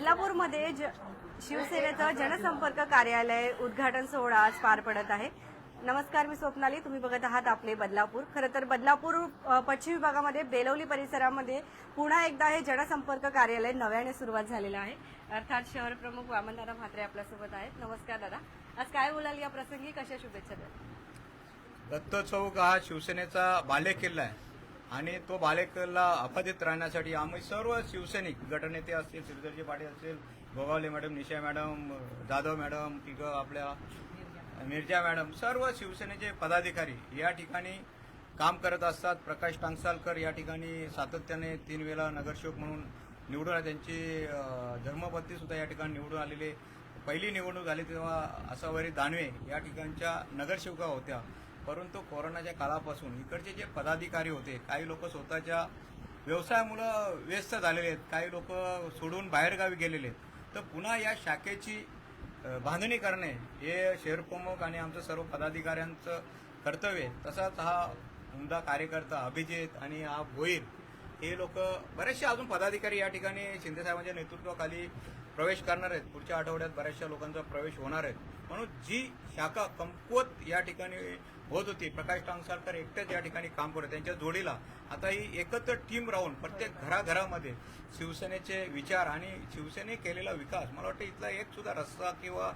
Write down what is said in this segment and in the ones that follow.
बदलापूरमध्ये ज शिवसेनेचं जनसंपर्क कार्यालय उद्घाटन सोहळा आज पार पडत आहे. नमस्कार मी स्वप्नाली. तुम्ही बघत आहात आपले बदलापूर. खरं तर बदलापूर पश्चिम विभागामध्ये बेलवली परिसरामध्ये पुन्हा एकदा हे जनसंपर्क कार्यालय नव्याने सुरुवात झालेलं आहे. अर्थात शहर प्रमुख वामनदादा म्हात्रे आपल्यासोबत आहेत. नमस्कार दादा. आज काय बोलाल या प्रसंगी? कशा शुभेच्छा द्या दत्त चौक हा शिवसेनेचा बालेकिल्ला आहे. आणि तो बालेकिल्ला अबाधित राहण्यासाठी आम्ही सर्व शिवसैनिक गटनेते असतील श्रीधरजी पाटील असतील Gogawale madam Nisha madam Jadhav madam तिघं आपल्या मिर्जा मॅडम सर्व शिवसेनेचे पदाधिकारी या ठिकाणी काम करत असतात. प्रकाश टांगसालकर या ठिकाणी सातत्याने तीन वेळा नगरसेवक म्हणून निवडून त्यांची अं, सुद्धा या ठिकाणी निवडून आलेले पहिली निवडणूक झाली तेव्हा असावरी दानवे या ठिकाणच्या नगरसेवका होत्या. परंतु कोरोनाच्या काळापासून इकडचे जे पदाधिकारी होते काही लोक स्वतःच्या व्यवसायामुळं व्यस्त झालेले आहेत काही लोक सोडून बाहेरगावी गेलेले आहेत. तर पुन्हा या शाखेची बांधणी करणे हे शहर प्रमुख आणि आमचं सर्व पदाधिकाऱ्यांचं कर्तव्य आहे. तसाच हा उमदा कार्यकर्ता अभिजित आणि हा भोईर हे लोक बरेचसे अजून पदाधिकारी या ठिकाणी शिंदेसाहेबांच्या नेतृत्वाखाली प्रवेश करणार आहेत. पुढच्या आठवड्यात बऱ्याचशा लोकांचा प्रवेश होणार आहे. म्हणून जी शाखा कमकुवत या ठिकाणी होत होती प्रकाश टांगसारकर एकटेच या ठिकाणी काम करत त्यांच्या जोडीला आता ही एकत्र टीम राहून प्रत्येक घराघरामध्ये शिवसेनेचे विचार आणि शिवसेने केलेला विकास मला वाटतं इथला एक सुद्धा रस्ता किंवा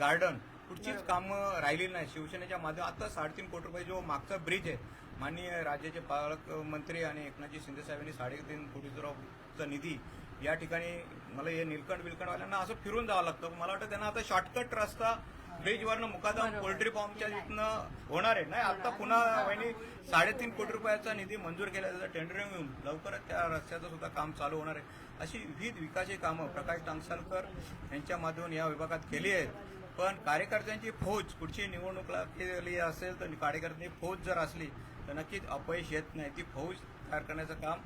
गार्डन कुठचीच कामं राहिलेली नाही. शिवसेनेच्या माध्यमात आता साडेतीन कोटी रुपये जो मागचा ब्रिज आहे माननीय राज्याचे पालकमंत्री आणि एकनाथजी शिंदे साहेबांनी साडेतीन कोटी रुपयाचा निधी या ठिकाणी मला हे निलकंठ विलकंठवाल्यांना असं फिरून जावं लागतं. मला वाटतं त्यांना आता शॉर्टकट रस्ता ब्रिजवरनं मुकादम पोल्ट्री फार्मच्या तिथनं होणार आहे. नाही आता पुन्हा वहिनी साडेतीन कोटी रुपयाचा निधी मंजूर केला त्याचं टेंडरिंग येऊन लवकरच त्या रस्त्याचं सुद्धा काम चालू होणार आहे. अशी विविध विकासाची कामं प्रकाश टांगसालकर यांच्या माध्यमातून या विभागात केली आहेत. पण कार्यकर्त्यांची फौज पुढची निवडणूक केली असेल तर कार्यकर्त्यांची फौज जर असली तर नक्कीच अपयश येत नाही. ती फौज तयार करण्याचं काम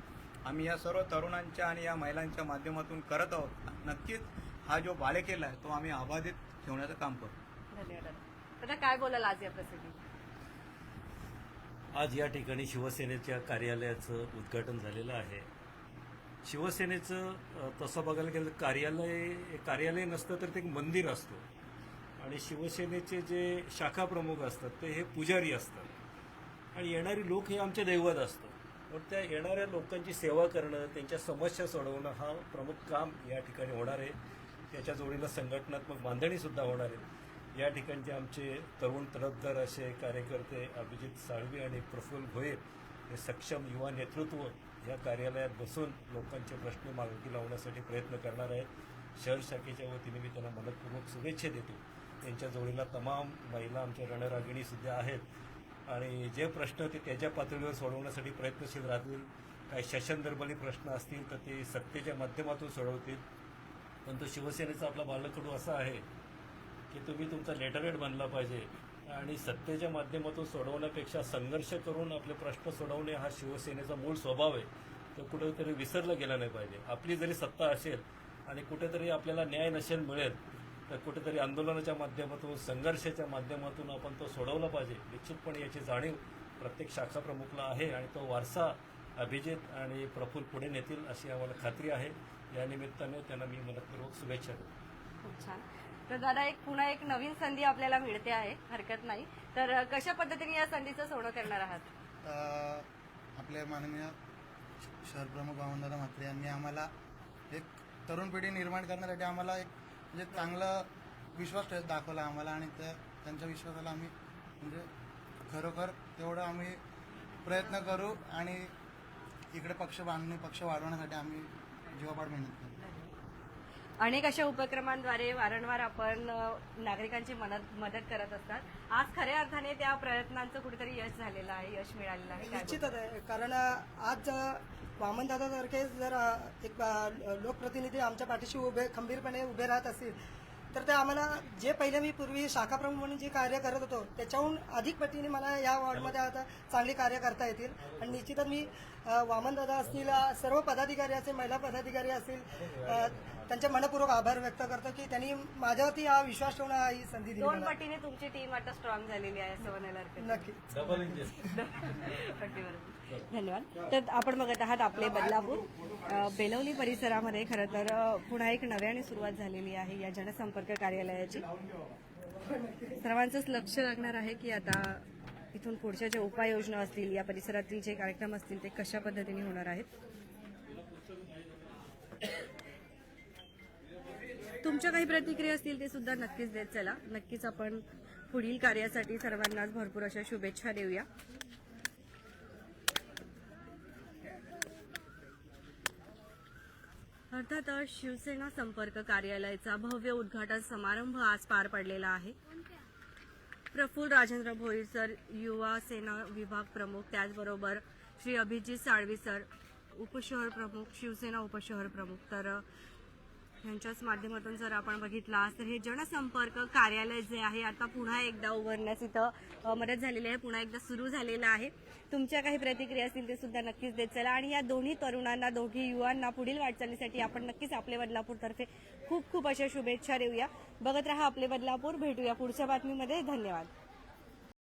आम्ही या सर्व तरुणांच्या आणि या महिलांच्या माध्यमातून करत आहोत. नक्कीच हा जो बालेकिल्ला आहे तो आम्ही अबाधित ठेवण्याचं काम करतो धन्यवाद. काय बोलाल आज या प्रसंगी? आज या ठिकाणी शिवसेनेच्या कार्यालयाचं उद्घाटन झालेलं आहे. शिवसेनेचं तसं बघायला गेलं कार्यालय कार्यालय नसतं तर ते एक मंदिर असतं. आणि शिवसेनेचे जे शाखा प्रमुख असतात ते हे पुजारी असतात. आणि येणारी लोक हे आमचे दैवत असतं पण त्या येणाऱ्या लोकांची सेवा करणं त्यांच्या समस्या सोडवणं हा प्रमुख काम या ठिकाणी होणार आहे. त्याच्या जोडीला संघटनात्मक बांधणीसुद्धा होणार आहे. या ठिकाणचे आमचे तरुण तडफदार असे कार्यकर्ते अभिजित साळवी आणि प्रफुल्ल भोये हे सक्षम युवा नेतृत्व या कार्यालयात बसून लोकांचे प्रश्न मार्गी लावण्यासाठी प्रयत्न करणार आहेत. शहर शाखेच्या वतीने मी त्यांना मनपूर्वक शुभेच्छा देतो. त्यांच्या जोडीला तमाम महिला आमच्या रणरागिणीसुद्धा आहेत. आणि जे प्रश्न ते त्याच्या पातळीवर सोडवण्यासाठी प्रयत्नशील राहतील काही शासनदरबारी प्रश्न असतील तर ते सत्तेच्या माध्यमातून सोडवतील. पण तो शिवसेनेचा आपला बालकडू असा आहे की तुम्ही तुमचा लेटरेट बनला पाहिजे आणि सत्तेच्या माध्यमातून सोडवण्यापेक्षा संघर्ष करून आपले प्रश्न सोडवणे हा शिवसेनेचा मूळ स्वभाव आहे. तो कुठेतरी विसरला गेला नाही पाहिजे. आपली जरी सत्ता असेल आणि कुठेतरी आपल्याला न्याय नसेल मिळेल तर कुठेतरी आंदोलनाच्या माध्यमातून संघर्षाच्या माध्यमातून आपण तो सोडवला पाहिजे. निश्चितपणे याची जाणीव प्रत्येक शाखा प्रमुखला आहे आणि तो वारसा अभिजित आणि प्रफुल्ल पुढे नेतील अशी आम्हाला खात्री आहे. या निमित्ताने त्यांना मी मनपूर्वक शुभेच्छा देतो. खूप छान. तर दादा एक पुन्हा एक नवीन संधी आपल्याला मिळते आहे. हरकत नाही. तर कशा पद्धतीने या संधीचं सोनं करणार आहात? अ, आपले माननीय शहरप्रमुख वामनदादा म्हात्रे यांनी आम्हाला एक तरुण पिढी निर्माण करण्यासाठी आम्हाला एक म्हणजे चांगला विश्वास ठेव- दाखवला आम्हाला आणि त्या त्यांच्या विश्वासाला आम्ही म्हणजे खरोखर तेवढं आम्ही प्रयत्न करू आणि इकडे पक्ष बांधणे पक्ष वाढवण्यासाठी आम्ही जीवापाड मेहनत करू. अनेक अशा उपक्रमांद्वारे वारंवार आपण नागरिकांची मदत मदत करत असतात. आज खऱ्या अर्थाने त्या प्रयत्नांचं कुठेतरी यश झालेलं आहे यश मिळालेलं आहे. निश्चितच आहे. कारण आज वामनदादासारखे जर एक लोकप्रतिनिधी आमच्या पाठीशी उभे खंबीरपणे उभे राहत असतील तर ते आम्हाला जे पहिले मी पूर्वी शाखा प्रमुख म्हणून जे कार्य करत होतो त्याच्याहून अधिक पटीने मला या वॉर्डमध्ये आता चांगली कार्य करता येतील आणि निश्चितच मी वामनदादा असतील सर्व पदाधिकारी असतील महिला पदाधिकारी असतील त्यांचे मनपूर्वक आभार व्यक्त करतो की त्यांनी माझ्यावरती हा विश्वास ठेवून ही संधी दिली दोन मला. पटीने तुमची टीम आता स्ट्रॉंग झालेली आहे असं म्हणायला हरकत नाही. नक्की अगदी बरोबर. धन्यवाद. तर आपण बघत आहात आपले बदलापूर. बेलवली परिसरामध्ये खरं तर पुन्हा एक नव्याने सुरुवात झालेली आहे या जनसंपर्क कार्यालयाची. सर्वांचंच लक्ष लागणार आहे की आता इथून पुढच्या ज्या उपाययोजना असतील या परिसरातील जे कार्यक्रम असतील ते कशा पद्धतीने होणार आहेत? तुमच्या काही प्रतिक्रिया असतील ते सुद्धा नक्कीच देत चला. नक्कीच आपण पुढील कार्यासाठी सर्वांनाच भरपूर अशा शुभेच्छा देऊया. अर्थातच शिवसेना संपर्क कार्यालयाचा भव्य उद्घाटन समारंभ आज पार पडलेला आहे. प्रफुल्ल राजेंद्र भोईर सर युवा सेना विभाग प्रमुख त्याचबरोबर श्री अभिजित साळवी सर उपशहर प्रमुख शिवसेना उपशहर प्रमुख. तर यांच्याच माध्यमातून जर आपण बघितला तर हे जनसंपर्क कार्यालय जे आहे आता पुन्हा एकदा उभारण्यास इथं मदत झालेली आहे. पुन्हा एकदा सुरू झालेलं आहे. तुमच्या काही प्रतिक्रिया असतील ते सुद्धा नक्कीच देत चला. आणि या दोन्ही तरुणांना दोघी युवांना पुढील वाटचालीसाठी आपण नक्कीच आपले बदलापूरतर्फे खूप खूप अशा शुभेच्छा देऊया. बघत राहा आपले बदलापूर. भेटूया पुढच्या बातमीमध्ये. धन्यवाद.